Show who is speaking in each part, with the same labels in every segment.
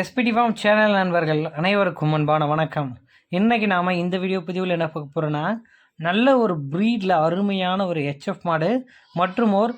Speaker 1: SPD form channel நண்பர்கள் அனைவருக்கும் அன்பான வணக்கம். இன்றைக்கி நாம் இந்த வீடியோ பதிவில் என்ன பார்க்க போகிறோன்னா நல்ல ஒரு ப்ரீடில் அருமையான ஒரு ஹெச்எஃப் மாடு மற்றும் ஒரு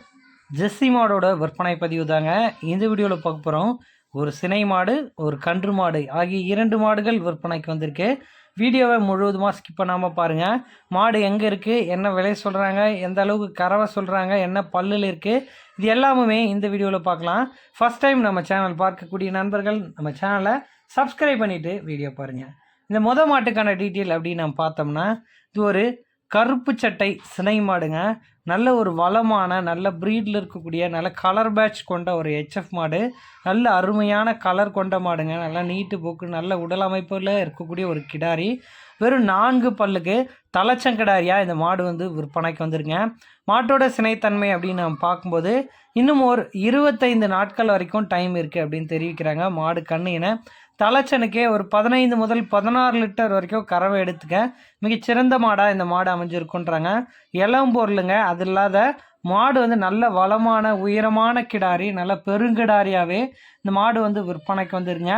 Speaker 1: ஜெஸ்ஸி மாடோட விற்பனை பதிவு தாங்க. இந்த வீடியோவில் பார்க்க போகிறோம் ஒரு சினை மாடு ஒரு கன்று மாடு ஆகிய இரண்டு மாடுகள் விற்பனைக்கு வந்திருக்கு. வீடியோவை முழுவதுமாக ஸ்கிப் பண்ணாமல் பாருங்கள் மாடு எங்கே இருக்குது என்ன விலை சொல்கிறாங்க எந்த அளவுக்கு கறவை சொல்கிறாங்க என்ன பல்லில் இருக்குது இது எல்லாமே இந்த வீடியோவில் பார்க்கலாம். ஃபஸ்ட் டைம் நம்ம சேனல் பார்க்கக்கூடிய நண்பர்கள் நம்ம சேனலை சப்ஸ்கிரைப் பண்ணிவிட்டு வீடியோ பாருங்கள் இந்த மொதல் மாட்டுக்கான டீட்டெயில் அப்படின்னு நம்ம பார்த்தோம்னா இது ஒரு கருப்பு சட்டை சினை மாடுங்க. நல்ல ஒரு வளமான நல்ல ப்ரீடில் இருக்கக்கூடிய நல்ல கலர் பேட்ச் கொண்ட ஒரு ஹெச்எஃப் மாடு. நல்ல அருமையான கலர் கொண்ட மாடுங்க. நல்லா நீட்டு போக்கு நல்ல உடல் அமைப்பில் இருக்கக்கூடிய ஒரு கிடாரி. வெறும் நான்கு பல்லுக்கு தலைச்சங்கிடாரியாக இந்த மாடு வந்து விற்பனைக்கு வந்துருங்க. மாட்டோட சினைத்தன்மை அப்படின்னு நம்ம பார்க்கும்போது இன்னும் ஒரு இருபத்தைந்து நாட்கள் வரைக்கும் டைம் இருக்குது அப்படின்னு தெரிவிக்கிறாங்க மாடு கண்ணினை தலைச்சனுக்கே ஒரு பதினைந்து முதல் பதினாறு லிட்டர் வரைக்கும் கறவை எடுத்துக்க. மிகச்சிறந்த மாடாக இந்த மாடு அமைஞ்சிருக்குன்றாங்க. இளம் பொருளுங்க. அது இல்லாத மாடு வந்து நல்ல வளமான உயரமான கிடாரி நல்ல பெருங்கிடாரியாகவே இந்த மாடு வந்து விற்பனைக்கு வந்துருங்க.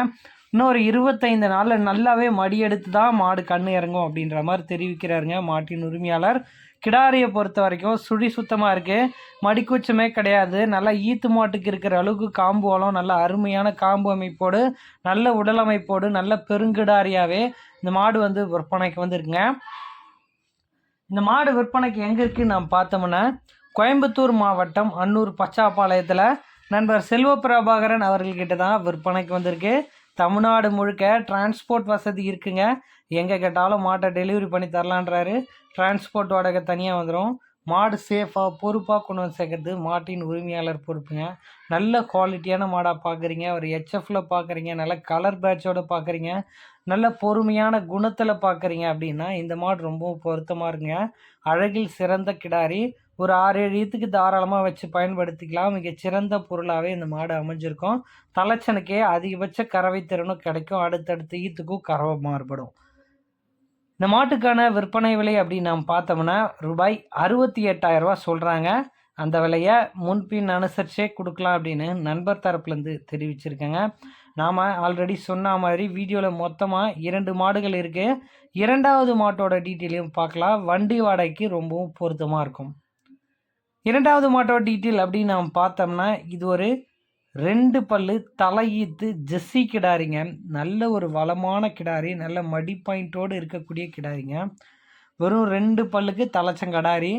Speaker 1: ஒரு இருபத்தைந்து நாளில் நல்லாவே மடி எடுத்து தான் மாடு கண்ணு இறங்கும் அப்படின்ற மாதிரி தெரிவிக்கிறாருங்க மாட்டின் உரிமையாளர். கிடாரியை பொறுத்த வரைக்கும் சுழி சுத்தமாக இருக்குது மடிக்கூச்சமே கிடையாது. நல்லா ஈத்து மாட்டுக்கு இருக்கிற அளவுக்கு காம்பு வளம் நல்ல அருமையான காம்பு அமைப்போடு நல்ல உடல் அமைப்போடு நல்ல பெருங்கிடாரியாகவே இந்த மாடு வந்து விற்பனைக்கு வந்துருக்குங்க. இந்த மாடு விற்பனைக்கு எங்கே இருக்குன்னு நாம் பார்த்தோம்னா கோயம்புத்தூர் மாவட்டம் அன்னூர் பச்சாப்பாளையத்தில் நண்பர் செல்வ பிரபாகரன் அவர்கள்கிட்ட தான் விற்பனைக்கு வந்திருக்கு. தமிழ்நாடு முழுக்க டிரான்ஸ்போர்ட் வசதி இருக்குங்க. எங்கே கேட்டாலும் மாட்டை டெலிவரி பண்ணி தரலான்றாரு. டிரான்ஸ்போர்ட் வாடகை தனியாக வந்துடும் மாடு சேஃபாக பொறுப்பாக கொண்டு வந்து சேர்க்கறது மாட்டின் உரிமையாளர் பொறுப்புங்க. நல்ல குவாலிட்டியான மாடாக பார்க்குறீங்க ஒரு ஹெச்எஃப்ல பார்க்குறீங்க நல்ல கலர் பேட்சோட பார்க்குறீங்க நல்ல பொறுமையான குணத்தில் பார்க்குறீங்க அப்படின்னா இந்த மாடு ரொம்பவும் பொருத்தமாக இருக்குங்க. அழகில் சிறந்த கிடாரி. ஒரு ஆறு ஏழு ஈத்துக்கு தாராளமாக வச்சு பயன்படுத்திக்கலாம். மிக சிறந்த பொருளாகவே இந்த மாடு அமைஞ்சிருக்கும். தலைச்சனுக்கே அதிகபட்ச கறவை திறனும் கிடைக்கும். அடுத்தடுத்த ஈத்துக்கும் கறவை மாறுபடும். இந்த மாட்டுக்கான விற்பனை விலை அப்படின்னு நாம் பார்த்தோம்னா ரூபாய் அறுபத்தி எட்டாயிரரூபா சொல்கிறாங்க அந்த விலையை முன்பின் அனுசரிச்சே கொடுக்கலாம் அப்படின்னு நண்பர் தரப்புலேருந்து தெரிவிச்சிருக்கேங்க. நாம் ஆல்ரெடி சொன்ன மாதிரி வீடியோவில் மொத்தமாக இரண்டு மாடுகள் இருக்குது இரண்டாவது மாட்டோட டீட்டெயிலையும் பார்க்கலாம். வண்டி வாடகைக்கு ரொம்பவும் பொருத்தமாக இருக்கும். இரண்டாவது மாட்டோட டீட்டெயில் அப்படின்னு நாம் பார்த்தோம்னா இது ஒரு ரெண்டு பல்லு தலையீத்து ஜெஸ்ஸி கிடாரிங்க. நல்ல ஒரு வளமான கிடாரி நல்ல மடி பாயிண்ட்டோடு இருக்கக்கூடிய கிடாரிங்க. வெறும் ரெண்டு பல்லுக்கு தலைச்சங்கடாரி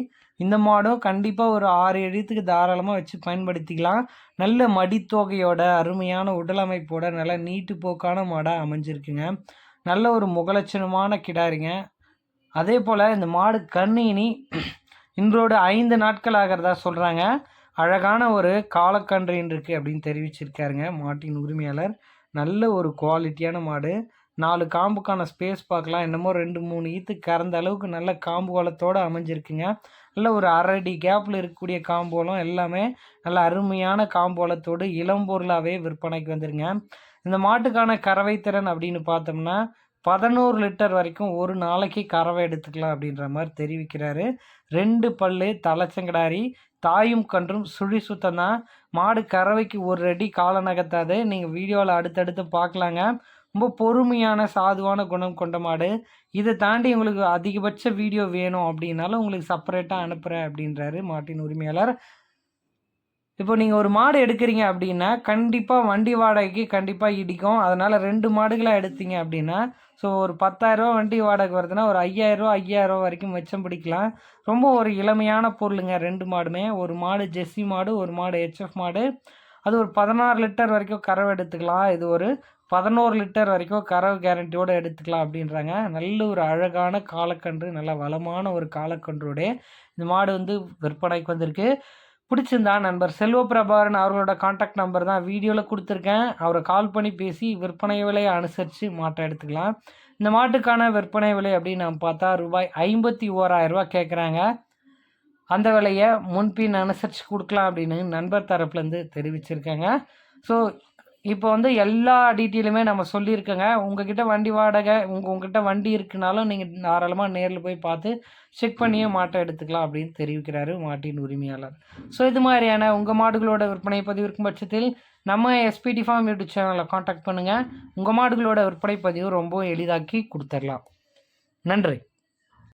Speaker 1: இந்த மாடும் கண்டிப்பாக ஒரு ஆறு எழுத்துக்கு தாராளமாக வச்சு பயன்படுத்திக்கலாம். நல்ல மடித்தொகையோட அருமையான உடல் அமைப்போட நல்ல நீட்டு போக்கான மாடாக அமைஞ்சிருக்குங்க. நல்ல ஒரு முகலட்சணமான கிடாரிங்க. அதே போல் இந்த மாடு கண்ணினி இன்றோடு ஐந்து நாட்கள் ஆகிறதா சொல்கிறாங்க அழகான ஒரு காலக்கன்று இருக்குது அப்படின்னு தெரிவிச்சிருக்காருங்க மாட்டின் உரிமையாளர். நல்ல ஒரு குவாலிட்டியான மாடு. நாலு காம்புக்கான ஸ்பேஸ் பார்க்கலாம். என்னமோ ரெண்டு மூணு ஈத்து கறந்த அளவுக்கு நல்ல காம்பு வளத்தோடு அமைஞ்சிருக்குங்க. நல்ல ஒரு அரடி கேப்பில் இருக்கக்கூடிய காம்போலம் எல்லாமே நல்ல அருமையான காம்பு வளத்தோடு இளம்பொருளாகவே விற்பனைக்கு வந்துருங்க. இந்த மாட்டுக்கான கறவை திறன் அப்படின்னு பார்த்தோம்னா பதினோரு லிட்டர் வரைக்கும் ஒரு நாளைக்கு கறவை எடுத்துக்கலாம் அப்படின்ற மாதிரி தெரிவிக்கிறாரு. ரெண்டு பல்லு தலைச்சங்கடாரி தாயும் கன்றும் சுழி சுத்தம் தான் மாடு கறவைக்கு ஒரு அடி கால நகர்த்தாது. நீங்கள் வீடியோவில் அடுத்தடுத்து பார்க்கலாங்க. ரொம்ப பொறுமையான சாதுவான குணம் கொண்ட மாடு. இதை தாண்டி உங்களுக்கு அதிகபட்ச வீடியோ வேணும் அப்படின்னாலும் உங்களுக்கு செப்பரேட்டாக அனுப்புகிறேன் அப்படின்றாரு மாட்டின் உரிமையாளர். இப்போ நீங்கள் ஒரு மாடு எடுக்கிறீங்க அப்படின்னா கண்டிப்பாக வண்டி வாடகைக்கு கண்டிப்பாக இடிக்கும். அதனால் ரெண்டு மாடுகளாக எடுத்தீங்க அப்படின்னா ஸோ ஒரு பத்தாயிரரூவா வண்டி வாடகை வருதுன்னா ஒரு ஐயாயிரரூவா ஐயாயிரரூவா வரைக்கும் மிச்சம் பிடிக்கலாம். ரொம்ப ஒரு இளமையான பொருளுங்க ரெண்டு மாடுமே. ஒரு மாடு ஜெஸ்ஸி மாடு ஒரு மாடு ஹெச்எஃப் மாடு. அது ஒரு பதினாறு லிட்டர் வரைக்கும் கறவை எடுத்துக்கலாம். இது ஒரு பதினோரு லிட்டர் வரைக்கும் கறவை கேரண்டியோடு எடுத்துக்கலாம் அப்படின்றாங்க. நல்ல ஒரு அழகான காலக்கன்று நல்ல வளமான ஒரு காலக்கன்றோடைய இந்த மாடு வந்து விற்பனைக்கு வந்திருக்கு. பிடிச்சிருந்தா நண்பர் செல்வ பிரபாகரன் அவர்களோட காண்டாக்ட் நம்பர் தான் வீடியோவில் கொடுத்துருக்கேன். அவரை கால் பண்ணி பேசி விற்பனை விலையை அனுசரித்து மாட்டை எடுத்துக்கலாம். இந்த மாட்டுக்கான விற்பனை விலை அப்படின்னு நம்ம பார்த்தா ரூபாய் ஐம்பத்தி ஓராயிரரூபா கேட்குறாங்க அந்த விலையை முன்பின் அனுசரித்து கொடுக்கலாம் அப்படின்னு நண்பர் தரப்புலேருந்து தெரிவிச்சிருக்காங்க. ஸோ இப்போ வந்து எல்லா டீட்டெயிலுமே நம்ம சொல்லியிருக்கோங்க. உங்ககிட்ட வண்டி வாடகை உங்கள் உங்ககிட்ட வண்டி இருக்குனாலும் நீங்கள் தாராளமாக நேரில் போய் பார்த்து செக் பண்ணியே மாட்டை எடுத்துக்கலாம் அப்படின்னு தெரிவிக்கிறாரு மாட்டின் உரிமையாளர். ஸோ இது மாதிரியான உங்கள் மாடுகளோட விற்பனை பதிவு இருக்கும் பட்சத்தில் நம்ம எஸ்பிடி ஃபார்ம் யூடியூப் சேனலில் காண்டாக்ட் பண்ணுங்கள் உங்கள் மாடுகளோட விற்பனை பதிவு ரொம்ப எளிதாக்கி கொடுத்துடலாம் நன்றி.